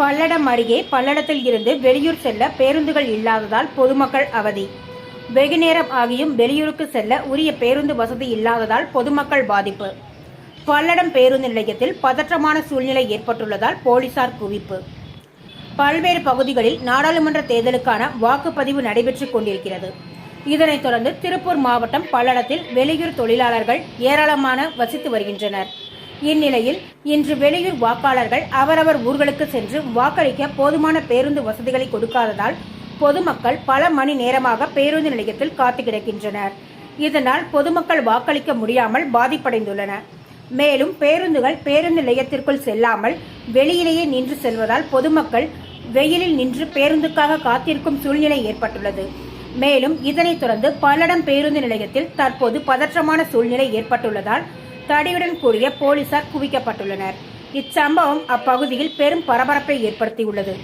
பல்லடம் அருகே பல்லடத்தில் இருந்து வெளியூர் செல்ல பேருந்துகள் இல்லாததால் பொதுமக்கள் அவதி. வெகுநேரம் ஆகியும் வெளியூருக்கு செல்ல உரிய பேருந்து வசதி இல்லாததால் பொதுமக்கள் பாதிப்பு. பல்லடம் பேருந்து நிலையத்தில் பதற்றமான சூழ்நிலை ஏற்பட்டுள்ளதால் போலீசார் குவிப்பு. பல்வேறு பகுதிகளில் நாடாளுமன்ற தேர்தலுக்கான வாக்குப்பதிவு நடைபெற்றுக் கொண்டிருக்கிறது. இதனைத் தொடர்ந்து திருப்பூர் மாவட்டம் பல்லடத்தில் வெளியூர் தொழிலாளர்கள் ஏராளமான வசித்து வருகின்றனர். இந்நிலையில் இன்று வெளியூர் வாக்காளர்கள் அவரவர் ஊர்களுக்கு சென்று வாக்களிக்க போதுமான பேருந்து வசதிகளை கொடுக்காததால் பொதுமக்கள் பல மணி நேரமாக பேருந்து நிலையத்தில் காத்து கிடக்கின்றனர். இதனால் பொதுமக்கள் வாக்களிக்க முடியாமல் பாதிப்படைந்துள்ளனர். மேலும் பேருந்துகள் பேருந்து நிலையத்திற்குள் செல்லாமல் வெளியிலேயே நின்று செல்வதால் பொதுமக்கள் வெயிலில் நின்று பேருந்துக்காக காத்திருக்கும் சூழ்நிலை ஏற்பட்டுள்ளது. மேலும் இதனைத் தொடர்ந்து பல்லடம் பேருந்து நிலையத்தில் தற்போது பதற்றமான சூழ்நிலை ஏற்பட்டுள்ளதால் தடியுடன் கூடிய போலீசார் குவிக்கப்பட்டுள்ளனர். இச்சம்பவம் அப்பகுதியில் பெரும் பரபரப்பை ஏற்படுத்தியுள்ளது.